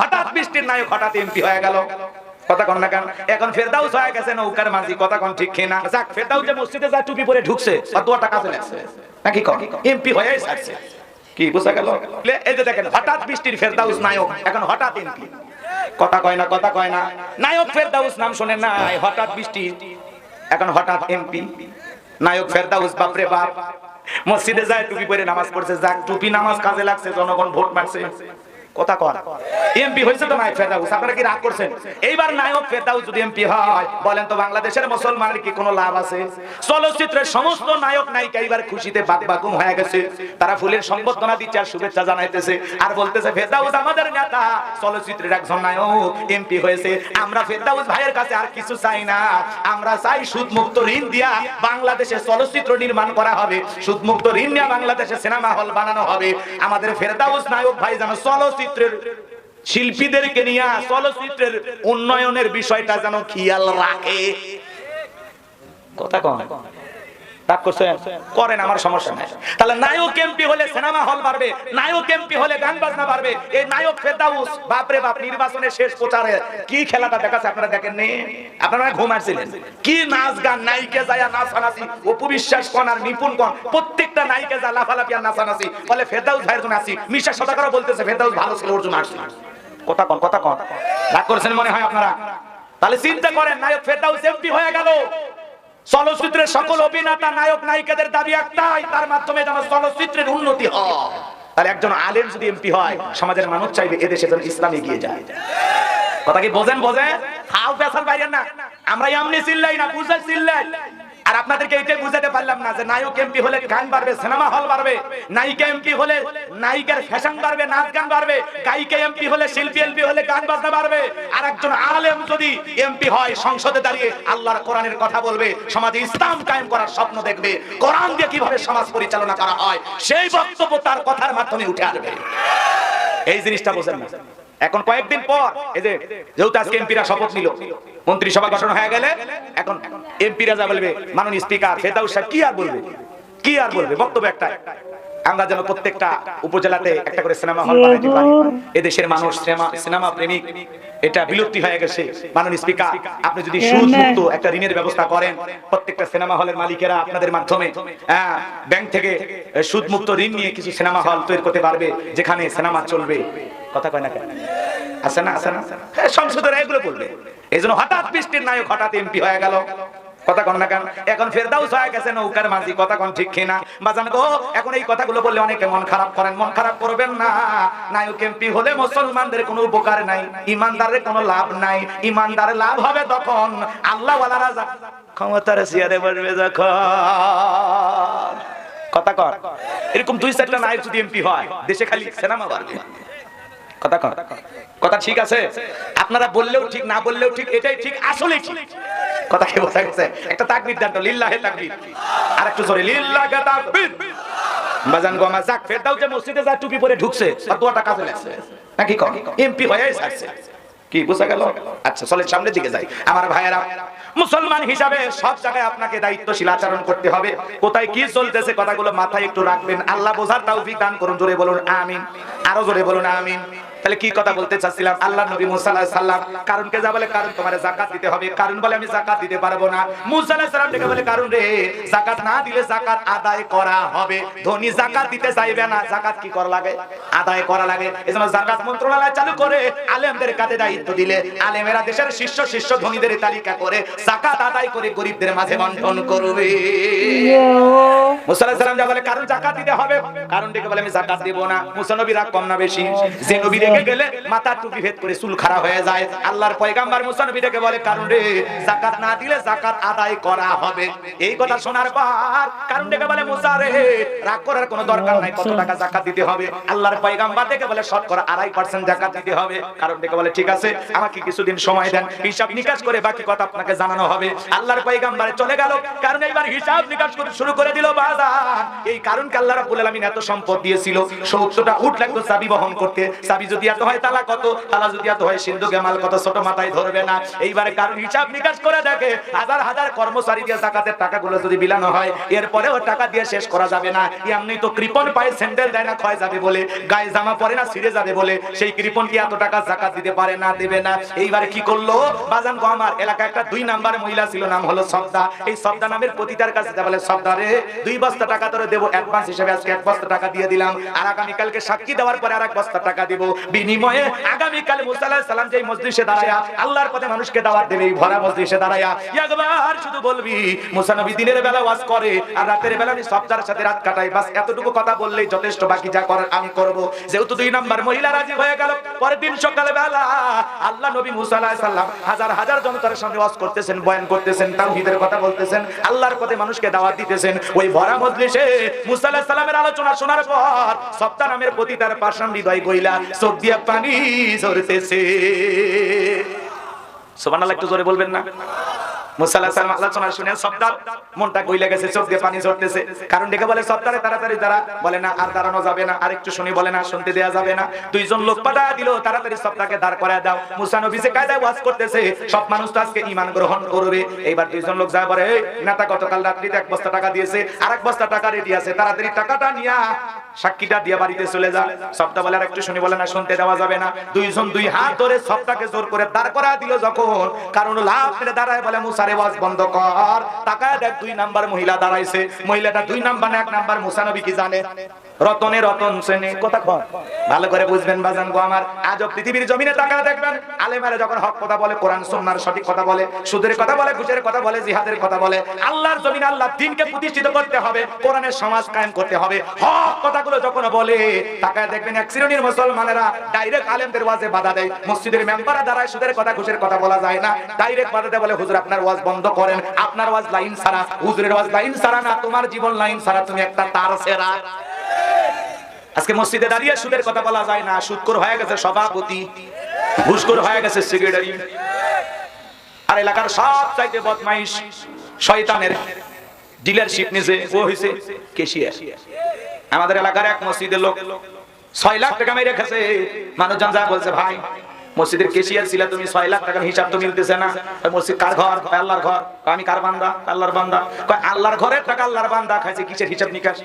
হঠাৎ বৃষ্টির নায়ক হঠাৎ এমপি হয়ে গেল। কথা কয় না, কথা কয় না। নায়ক ফেরদাউস নাম হঠাৎ বৃষ্টি, এখন হঠাৎ এমপি। নায়ক ফেরদাউস, বাপরে বাপ। মসজিদে যায়, টুপি পরে নামাজ পড়ছে, যাক, টুপি নামাজ কাজে লাগছে, জনগণ ভোট মারছে। কথা কন। এমপি হয়েছে তো ফেরদাউস, আপনারা কি রাগ করছেন? এইবার নায়ক ফেরদাউস যদি এমপি হয়, বলেন তো বাংলাদেশের মুসলমানের কি কোনো লাভ আছে? চলচ্চিত্রের সমস্ত নায়ক নায়িকা এবার খুশিতে বাকবাকুম হয়ে গেছে। তারা ফুলের সম্বর্ধনা দিচ্ছে আর শুভেচ্ছা জানাইতেছে। আর বলতেছে, ফেরদাউস আমাদের নেতা, চলচ্চিত্রের একজন নায়ক, এমপি হয়েছে। আমরা ফেরদাউস ভাইয়ের কাছে আর কিছু চাই না। আমরা চাই সুদ মুক্ত ঋণ দিয়া বাংলাদেশে চলচ্চিত্র নির্মাণ করা হবে। সুদ মুক্ত ঋণ নিয়ে বাংলাদেশে সিনেমা হল বানানো হবে। আমাদের ফেরদাউস নায়ক ভাই যেন চলচ্চিত্রের শিল্পীদেরকে নিয়ে চলচ্চিত্রের উন্নয়নের বিষয়টা যেন খেয়াল রাখে। কথা কম করেন, আমার সমস্যা নাই। তাহলে নায়ক এমপি হলে সিনেমা হল বাড়বে, নায়ক এমপি হলে গান বাজনা বাড়বে। এই নায়ক ফেরদাউস, বাপরে বাপ, নির্বাচনের শেষ প্রচারে কি খেলাটা দেখাচ্ছে আপনারা দেখেন নি আপনারা ঘুমাচ্ছিলেন কি নাচ গান, নায়িকে যায় নাচানাচি উপবিশ্বাস কোন আর নিপুণ কোন, প্রত্যেকটা নায়িকে যা লাফালাফি আর নাচানাচি, বলে ফেরদাউস ভাইয়ের জন্য আসি। মিশা সদাকারও বলতেছে, ফেরদাউস ভালো ছিল, ওর জন্য কথা কন কথা কন। রাগ করেছেন মনে হয় আপনারা? তাহলে চিন্তা করেন, নায়ক ফেরদাউস এমপি হয়ে গেল। চলচ্চিত্রের সকল অভিনেতা, নায়ক, নায়িকাদের দাবি একটাই, তার মাধ্যমে যেন চলচ্চিত্রের উন্নতি হয়। তাহলে একজন আলেম যদি এমপি হয়, সমাজের মানুষ চাইবে এদেশে যেন ইসলাম এগিয়ে যায়। কথা কি বোঝেন বোঝেন? হাও পেশার বাইরে না। আমরা এমনি চিল্লাই না বুঝে চিল্লাই? আর আপনাদেরকে এইটাই বুঝাতে পারলাম না যে নায়ক এমপি হলে গান বাড়বে, সিনেমা হল বাড়বে, নায়িকা এমপি হলে নায়িকার ফ্যাশন বাড়বে, নাচ গান বাড়বে, গায়িকা এমপি হলে শিল্পী এমপি হলে গান বাজনা বাড়বে আর একজন আলেম যদি এমপি হয় সংসদে দাঁড়িয়ে আল্লাহর কোরআনের কথা বলবে, সমাজে ইসলাম কায়েম করার স্বপ্ন দেখবে, কোরআন দিয়ে কীভাবে সমাজ পরিচালনা করা হয়, সেই বক্তব্য তার কথার মাধ্যমে উঠে আসবে। এই জিনিসটা বোঝেন না। এখন কয়েকদিন পর এই যে যেহেতু আজকে এমপিরা শপথ নিল মন্ত্রিসভা গঠন হয়ে গেলে এখন এমপিরা যা বলবে মাননীয় স্পিকার ফেদাউস সাহেব কি আর বলবে? কি আর বলবে? বক্তব্য একটাই আমরা যেন প্রত্যেকটা উপজেলাতে একটা করে সিনেমা হল বানাইতে পারি। এদেশের মানুষ সিনেমা সিনেমা প্রেমিক এটা বিলুপ্তি হয়ে গেছে। মাননীয় স্পিকার আপনি যদি সুদ মুক্ত একটা ঋণের ব্যবস্থা করেন প্রত্যেকটা সিনেমা হলের মালিকেরা আপনাদের মাধ্যমে হ্যাঁ, ব্যাংক থেকে সুদ মুক্ত ঋণ নিয়ে কিছু সিনেমা হল তৈরি করতে পারবে যেখানে সিনেমা চলবে। কথা কয় না কেন? আছে না আছে না? হ্যাঁ, সংসদের এগুলো বলবে। এই জন্য হঠাৎ বৃষ্টির নায়ক হঠাৎ এমপি হয়ে গেল। কথা কন না কেন? এখন ফেরদাউস হয়ে গেছে নৌকার মাঝি কথা কন ঠিক কিনা? বাজান গো এখন এই কথাগুলো বললে অনেকে মন খারাপ করেন মন খারাপ করবেন না। নায়ক এমপি হলে মুসলমানদের কোনো উপকার নাই ইমানদারের কোনো লাভ নাই। ইমানদারের লাভ হবে তখন আল্লাহ যা- ক্ষমতার চেয়ারে বসবে যখন। কথা কর এরকম দুই চারটা নায়ক যদি এমপি হয় দেশে খালি সিনেমা বাড়বে কথা কথা ঠিক আছে? আপনারা বললেও ঠিক, না বললেও ঠিক, এটাই ঠিক আসলে ঠিক। কথা কি বোঝা গেছে? একটা তাকবীর দেন তো, লিল্লাহে তাকবীর। আর একটু জোরে, লিল্লাহে তাকবীর। বাজান গো, আমার যাক ফেরদাও যে মসজিদে যা টুপি পরে ঢুকছে আর দোয়াটা কাজে লাগছে। নাকি কম এমপি হয়ে ছাড়ছে। কি বোঝা গেল? আচ্ছা চলে সামনের দিকে যাই। আমার ভাইয়েরা, মুসলমান হিসাবে সব জায়গায় আপনাকে দায়িত্বশীল আচরণ করতে হবে। কোথায় কি চলতেছে, কথাগুলো মাথায় একটু রাখবেন। আল্লাহ বোঝার তৌফিক দান করুন, জোরে বলুন, আমিন। আরও জোরে বলুন, আমিন। তাহলে কি কথা বলতে চাচ্ছিলাম? আল্লাহ নবী মুসা আলাইহিস সালাম কারণকে যা বলে কারণ তোমার জাকাত দিতে হবে। কারণ বলে আমি জাকাত দিতে পারব না। মুসা আলাইহিস সালাম ডেকে বলে কারণ রে জাকাত না দিলে জাকাত আদায় করা হবে। ধনী জাকাত দিতে চাইবে না। জাকাত কি করা লাগে? আদায় করা লাগে। এজন্য জাকাত মন্ত্রণালয় চালু করে আলেমদের কাছে দায়িত্ব দিলে আলেমেরা দেশের শীর্ষ শীর্ষ ধনীদের তালিকা করে জাকাত আদায় করে গরিবদের মাঝে বন্টন করবে। মুসা আলাইহিস সালাম যা বলে কারণ জাকাত দিতে হবে। কারণ ডেকে বলে আমি জাকাত দেব না। মুসা নবী রাগ কম না বেশি। যে নবী রেগে গেলে মাথা টুপি ভেদ করে চুল খাড়া হয়ে যায়। আল্লাহর পয়গাম্বার মুসা নবী ডেকে বলে, কারণ রে জাকাত না দিলে জাকাত আদায় করা হবে। এই কথা শোনার পর কারণ ডেকে বলে, মুসা রে, রাগ করার কোনো দরকার নাই, কত টাকা জাকাত দিতে হবে? আল্লাহর পয়গাম্বার ডেকে বলে শতকরা আড়াই পার্সেন্ট জাকাত দিতে হবে। কারণ ডেকে বলে, ঠিক আছে, আমাকে কিছুদিন সময় দেন, হিসাব নিকাশ করে বাকি কথা আপনাকে জানানো হবে। আল্লাহর পয়গাম্বারে চলে গেল, কারণ এইবার হিসাব নিকাশ করে শুরু করে দিল বাজার। এই কারণকে আল্লাহ রাব্বুল আলামিন এত সম্পদ দিয়েছিল। 70টা উট লাগতো চাবি বহন করতে। চাবি যদি যদি এত টাকা দিয়ে শেষ করা যাবে না। এমনি তো কৃপন পায়ে স্যান্ডেল দেয় না, ক্ষয় যাবে বলে, গায়ে জামা পরে না, ছিঁড়ে যাবে বলে, সেই কৃপন কি এত টাকা জাকাত দিতে পারে না, দেবে না? এইবারে কি করল? বাজান গো আমার, এলাকায় একটা দুই নাম্বার মহিলা ছিল, নাম হলো সবদা। এই সবদা নামের প্রতিটার কাছে বলে, সবদা দুই বস্তা টাকা তোরে দেবো, অ্যাডভান্স হিসেবে আজকে এক বস্তা টাকা দিয়ে দিলাম। আর আগামীকালকে সাক্ষী দেওয়ার পরে আর এক বস্তা টাকা দিব। বিনিময়ে আগামীকাল মুসা আলাইহিস সালাম যেই মজলিসে দাঁড়ায়া, আল্লাহর পথে মানুষকে দাওয়াত দেবে এই ভরা মজলিসে দাঁড়ায়া। একবার শুধু বলবি, মুসা নবী দিনের বেলা ওয়াজ করে, আর রাতের বেলা আমি সবদার সাথে রাত কাটাই। বাস, এতটুকু কথা বললেই যথেষ্ট, বাকি যা করার আমি করব। যেহেতু দুই নাম্বার মহিলা রাজি হয়ে গেল, পরের দিন সকালে বেলা আল্লাহ নবী মুসা আলাইহিস সালাম হাজার হাজার জনতার সামনে ওয়াজ করতেছেন, বয়ান করতেছেন, তাওহীদের কথা বলতেছেন, আল্লাহর পথে মানুষকে দাওয়াত দিতেছেন। ওই ভরা মজলিসে মুসা আলাইহিস সালামের আলোচনা শোনার পর সপ্তাহ নামের প্রতি তার পাশাম হৃদয় গইলা চোখ দিয়া পানি ঝরতেছে। সুবহানাল্লাহ একটু জোরে বলবেন না? মুসা মুসা টাকাটা নিয়া সাক্ষীটা দিয়া বাড়িতে চলে যা। সপ্তাহ বলে আর একটু শুনি, বলে না, শুনতে দেওয়া যাবে না। দুইজন দুই হাত ধরে সপ্তাহকে জোর করে দাঁড় করা দিল যখন, কারণ লাভ দাঁড়ায় বলে মুসারে ওয়াজ বন্ধ কর। তাকায় দেখ দুই নাম্বার মহিলা দাঁড়াইছে। মহিলাটা দুই নাম্বার এক নাম্বার মুসানবী কি জানে? রতনে রতন শ্রেণি, কথা কর ভালো করে বুঝবেন বাজান গো আমার। আজ পৃথিবীর জমিনে তাকায় দেখবেন, আলেমারে যখন হক কথা বলে, কোরআন সুন্নাহর সঠিক কথা বলে, সুদের কথা বলে, ঘুষের কথা বলে, জিহাদের কথা বলে, আল্লাহর জমিনে আল্লাহ দিনকে প্রতিষ্ঠিত করতে হবে, কোরআনের সমাজ কায়েম করতে হবে। হক কথাগুলো যখন বলে, তাকায় দেখবেন এক শ্রেণির মুসলমানেরা ডাইরেক্ট আলেমদের ওয়াজে বাধা দেয়। মসজিদের মেম্বাররা দ্বারা সুদের কথা, ঘুষের কথা বলা যায় না। ডাইরেক্ট বাধা দেয় বলে, হুজুর, আপনার ওয়াজ বন্ধ করেন। আপনার ওয়াজ লাইন সারা হুজুরের ওয়াজ লাইন সারা না, তোমার জীবন লাইন সারা তুমি একটা তার সেরা। আজকে মসজিদে দাঁড়িয়ে সুদের কথা বলা যায় না। সুদকর হয়ে গেছে সভাপতি, ঘুষখোর হয়ে গেছে সেক্রেটারি আর এলাকার সব চাইতে বদমাইশ শয়তানের ডিলারশিপ নিছে ও হইছে কেশিয়ার আমাদের এলাকার এক মসজিদের লোক ছয় লাখ টাকা মেরে রেখেছে মানুষজন যা বলছে, ভাই, মসজিদের কেশিয়ার ছিল তুমি, ছয় লাখ টাকার হিসাব তো মিলতেছে না। মসজিদ কার ঘর? আল্লাহর ঘর। আমি কার বান্দা? আল্লাহর বান্দা। আল্লাহর ঘরের টাকা আল্লাহর বান্দা খাইছে, কিসের হিসাব নিকাশ?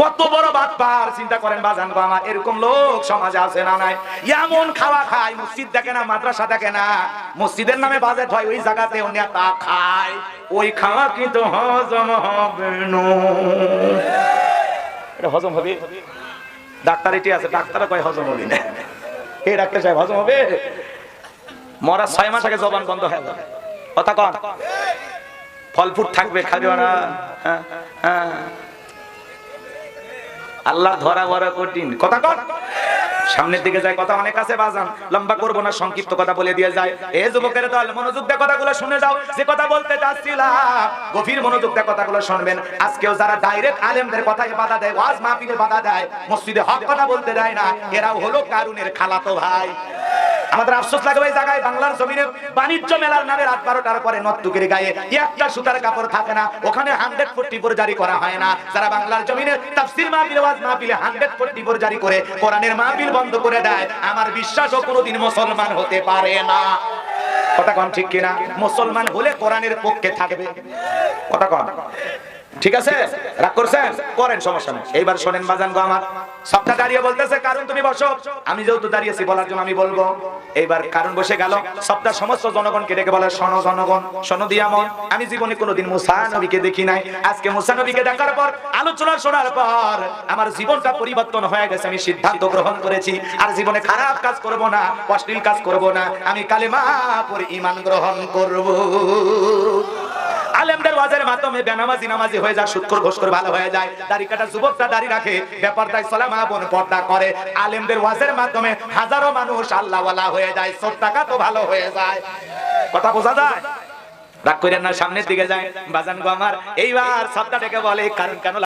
কত বড় বাদ পার চিন্তা করেন বাজান গো এরকম লোক সমাজে আছে না নাই? এমন খাওয়া খায়, মসজিদ দেখে না, মাদ্রাসা দেখে না। মসজিদের নামে বাজেট হয়, ওই জায়গাতে তা খায়। ওই খাওয়া কিন্তু হজম হবে এটা হজম হবে? ডাক্তার এটি আছে ডাক্তার কয় হজম হবে না। হে ডাক্তার সাহেব, হজম হবে? মরা ছয় মাস আগে জবান বন্ধ হয়ে যাবে কথা কন। ফল ফুট থাকবে, খাবে না হ্যাঁ হ্যাঁ। আল্লাহ ধরা বড় কঠিন। কথা কর সামনের দিকে যায়, কথা অনেক আছে, বাজান। লম্বা করব না, সংক্ষিপ্ত কথা বলে দিয়ে যায়। এ যুবকের দল, মনোযোগ দিয়ে কথাগুলো শুনে যাও। যে কথা বলতে চাচ্ছিলাম, গভীর মনোযোগ দিয়ে কথাগুলো শুনবেন। আজকেও যারা ডাইরেক্ট আলেমদের কথায় বাধা দেয়, ওয়াজ মাহফিলে বাধা দেয়, মসজিদে হক কথা বলতে দেয় না, এরাও হলো কারুনের খালাতো ভাই। আমাদের আফসোস লাগে ওই জায়গায় বাংলার জমিনে বাণিজ্য মেলার নামে রাত বারোটার পরে নতুকের গায়ে একটা সুতার কাপড় থাকে না, ওখানে হান্ড্রেড ফোর্টি ফোর জারি করা হয় না। যারা বাংলার জমিনে তাফসির মাহফিল, ওয়াজ মাহফিলে হান্ড্রেড ফোর্টি ফোর জারি করে, কোরআনের মাহফিল বন্ধ করে দেয়, আমার বিশ্বাসও কোনোদিন মুসলমান হতে পারে না। কথা কন ঠিক কিনা? মুসলমান হলে কোরআনের পক্ষে থাকবে। কথা কন। ঠিক আছে? রাগ করছেন? করেন, সমস্যা নেই। এইবার শোনেন বাজান গো আমার। সবটা দাঁড়িয়ে বলতেছে, কারণ তুমি বসো। আমি যেহেতু দাঁড়িয়েছি বলার জন্য আমি বলব। এইবার কারণ বসে গেল। সবটা সমস্ত জনগণকে ডেকে বলে, শোনো জনগণ, শোনো দিয়ামন, আমি জীবনে কোনোদিন মুসা নবীকে দেখি নাই। আজকে মুসা নবীকে দেখার পর আলোচনা শোনার পর আমার জীবনটা পরিবর্তন হয়ে গেছে। আমি সিদ্ধান্ত গ্রহণ করেছি, আর জীবনে খারাপ কাজ করব না, অশ্লীল কাজ করব না। আমি কালেমা পরে ইমান গ্রহণ করব। আলেমদের ওয়াজের মাধ্যমে বেনামাজি নামাজি হয়ে যায় সুৎকর ঘোষকর ভালো হয়ে যায়। দাড়ি কাটা যুবকটা দাড়ি রাখে ব্যাপারটাই সালাম বোন পর্দা করে। আলেমদের ওয়াজের মাধ্যমে হাজারো মানুষ আল্লাহওয়ালা হয়ে যায় সব টাকা তো ভালো হয়ে যায়। কথা বোঝা যায়? রাগ করেন না, সামনের দিকে যায় বাজান গো আমার, এইবার সবটা ডেকে বলে, কারণ কেন